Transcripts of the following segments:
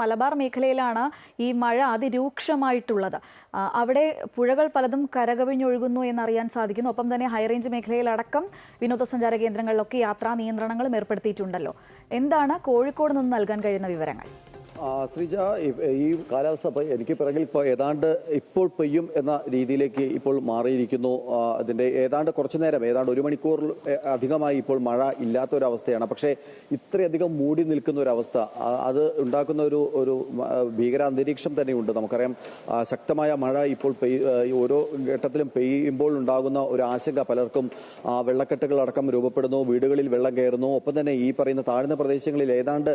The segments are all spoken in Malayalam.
മലബാർ മേഖലയിലാണ് ഈ മഴ അതിരൂക്ഷമായിട്ടുള്ളത്. അവിടെ പുഴകൾ പലതും കരകവിഞ്ഞൊഴുകുന്നു എന്നറിയാൻ സാധിക്കുന്നു. ഒപ്പം തന്നെ ഹൈറേഞ്ച് മേഖലയിലടക്കം വിനോദസഞ്ചാര കേന്ദ്രങ്ങളിലൊക്കെ യാത്രാ നിയന്ത്രണങ്ങളും ഏർപ്പെടുത്തിയിട്ടുണ്ടല്ലോ. എന്താണ് കോഴിക്കോട് നിന്ന് നൽകാൻ കഴിയുന്ന വിവരങ്ങൾ? ശ്രീജ ഈ- കാലാവസ്ഥ എനിക്ക് പിറകിൽ ഇപ്പോൾ ഏതാണ്ട് ഇപ്പോൾ പെയ്യും എന്ന രീതിയിലേക്ക് ഇപ്പോൾ മാറിയിരിക്കുന്നു. അതിന്റെ ഏതാണ്ട് കുറച്ചു നേരം ഏതാണ്ട് ഒരു മണിക്കൂർ അധികമായി ഇപ്പോൾ മഴ ഇല്ലാത്ത ഒരു അവസ്ഥയാണ് പക്ഷേ ഇത്രയധികം മൂടി നിൽക്കുന്ന ഒരു അവസ്ഥ അത് ഉണ്ടാക്കുന്ന ഒരു ഒരു ഭീകര അന്തരീക്ഷം തന്നെയുണ്ട്. നമുക്കറിയാം ശക്തമായ മഴ ഇപ്പോൾ പെയ്- ഓരോ ഘട്ടത്തിലും പെയ്യുമ്പോൾ ഉണ്ടാകുന്ന ഒരു ആശങ്ക പലർക്കും വെള്ളക്കെട്ടുകൾ അടക്കം രൂപപ്പെടുന്നു വീടുകളിൽ വെള്ളം കയറുന്നു. ഒപ്പം തന്നെ ഈ പറയുന്ന താഴ്ന്ന പ്രദേശങ്ങളിൽ ഏതാണ്ട്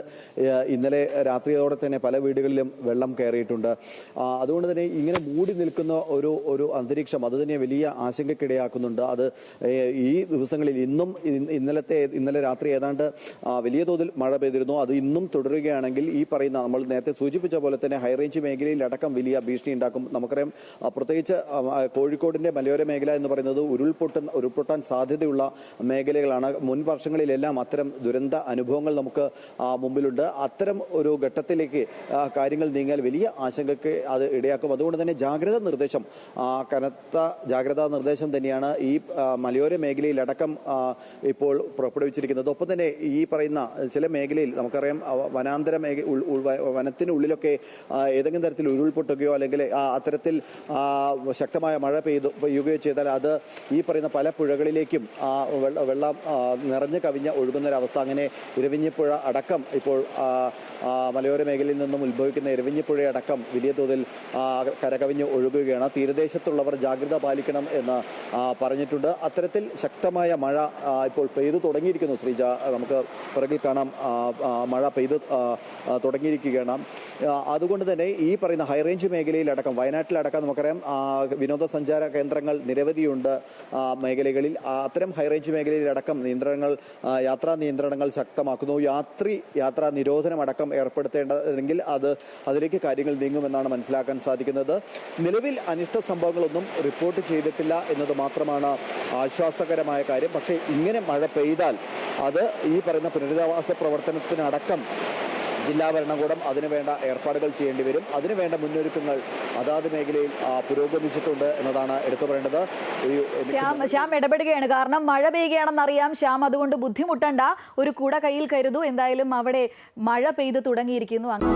ഇന്നലെ രാത്രിയോടെ തന്നെ പല വീടുകളിലും വെള്ളം കയറിയിട്ടുണ്ട്. അതുകൊണ്ട് തന്നെ ഇങ്ങനെ മൂടി നിൽക്കുന്ന ഒരു ഒരു അന്തരീക്ഷം അത് തന്നെ വലിയ ആശങ്കക്കിടയാക്കുന്നുണ്ട്. അത് ഈ ദിവസങ്ങളിൽ ഇന്നും ഇന്നലത്തെ ഇന്നലെ രാത്രി ഏതാണ്ട് വലിയ തോതിൽ മഴ പെയ്തിരുന്നു. അത് ഇന്നും തുടരുകയാണെങ്കിൽ ഈ പറയുന്ന നമ്മൾ നേരത്തെ സൂചിപ്പിച്ച പോലെ തന്നെ ഹൈറേഞ്ച് മേഖലയിൽ അടക്കം വലിയ ഭീഷണി ഉണ്ടാക്കും. നമുക്കറിയാം പ്രത്യേകിച്ച് കോഴിക്കോടിന്റെ മലയോര മേഖല എന്ന് പറയുന്നത് ഉരുൾപൊട്ടൻ ഉരുൾപൊട്ടാൻ സാധ്യതയുള്ള മേഖലകളാണ്. മുൻ വർഷങ്ങളിലെല്ലാം അത്തരം ദുരന്ത അനുഭവങ്ങൾ നമുക്ക് മുമ്പിലുണ്ട്. അത്തരം ഒരു ഘട്ടത്തിലേക്ക് ആ, കാര്യങ്ങൾ നീങ്ങിയാൽ വലിയ ആശങ്കയ്ക്ക് അത് ഇടയാക്കും. അതുകൊണ്ട് തന്നെ ജാഗ്രതാ നിർദ്ദേശം കനത്ത ജാഗ്രതാ നിർദ്ദേശം തന്നെയാണ് ഈ മലയോര മേഖലയിലടക്കം ഇപ്പോൾ പുറപ്പെടുവിച്ചിരിക്കുന്നത്. ഒപ്പം തന്നെ ഈ പറയുന്ന ചില മേഖലയിൽ നമുക്കറിയാം വനാന്തര മേഖ ഉൾ- ഉൾ- വ- വനത്തിനുള്ളിലൊക്കെ ഏതെങ്കിലും തരത്തിൽ ഉരുൾപൊട്ടുകയോ അല്ലെങ്കിൽ അത്തരത്തിൽ ശക്തമായ മഴ പെയ്തു പെയ്യുകയോ ചെയ്താൽ അത് ഈ പറയുന്ന പല പുഴകളിലേക്കും വെള്ളം നിറഞ്ഞു കവിഞ്ഞ ഒഴുകുന്നൊരവസ്ഥ അങ്ങനെ ഇരവിഞ്ഞിപ്പുഴ അടക്കം ഇപ്പോൾ മലയോര മേഖലയിൽ നിന്നും ഉത്ഭവിക്കുന്ന എരുവിഞ്ഞിപ്പുഴയടക്കം വലിയ തോതിൽ കരകവിഞ്ഞ് ഒഴുകുകയാണ്. തീരദേശത്തുള്ളവർ ജാഗ്രത പാലിക്കണം എന്ന് പറഞ്ഞിട്ടുണ്ട്. അത്തരത്തിൽ ശക്തമായ മഴ ഇപ്പോൾ പെയ്തു തുടങ്ങിയിരിക്കുന്നു. ശ്രീജ നമുക്ക് പിറകിൽ കാണാം മഴ പെയ്തു തുടങ്ങിയിരിക്കുകയാണ്. അതുകൊണ്ട് തന്നെ ഈ പറയുന്ന ഹൈറേഞ്ച് മേഖലയിലടക്കം വയനാട്ടിലടക്കം നമുക്കറിയാം വിനോദസഞ്ചാര കേന്ദ്രങ്ങൾ നിരവധിയുണ്ട് മേഖലകളിൽ. അത്തരം ഹൈറേഞ്ച് മേഖലയിലടക്കം നിയന്ത്രണങ്ങൾ യാത്രാ നിയന്ത്രണങ്ങൾ ശക്തമാക്കുന്നു. യാത്രി യാത്രാ നിരോധനം അടക്കം ഏർപ്പെടുത്തേണ്ടതെങ്കിൽ അത് അതിലേക്ക് കാര്യങ്ങൾ നീങ്ങുമെന്നാണ് മനസ്സിലാക്കാൻ സാധിക്കുന്നത്. നിലവിൽ അനിഷ്ട സംഭവങ്ങളൊന്നും റിപ്പോർട്ട് ചെയ്തിട്ടില്ല എന്നത് മാത്രമാണ് ആശ്വാസകരമായ കാര്യം. പക്ഷേ ഇങ്ങനെ മഴ പെയ്താൽ അത് ഈ പറയുന്ന പുനരധിവാസ പ്രവർത്തനത്തിനടക്കം ജില്ലാ ഭരണകൂടം അതിനുവേണ്ട ഏർപ്പാടുകൾ ചെയ്യേണ്ടി വരും. അതിനുവേണ്ട മുന്നൊരുക്കങ്ങൾ അതാത് മേഖലയിൽ പുരോഗമിച്ചിട്ടുണ്ട് എന്നതാണ് എടുത്തു പറയേണ്ടത്. ശ്യാം ശ്യാം ഇടപെടുകയാണ്. കാരണം മഴ പെയ്യുകയാണെന്ന് അറിയാം ശ്യാം അതുകൊണ്ട് ബുദ്ധിമുട്ടണ്ട. ഒരു കുട കയ്യിൽ കരുതൂ. എന്തായാലും അവിടെ മഴ പെയ്തു തുടങ്ങിയിരിക്കുന്നു. അങ്ങ്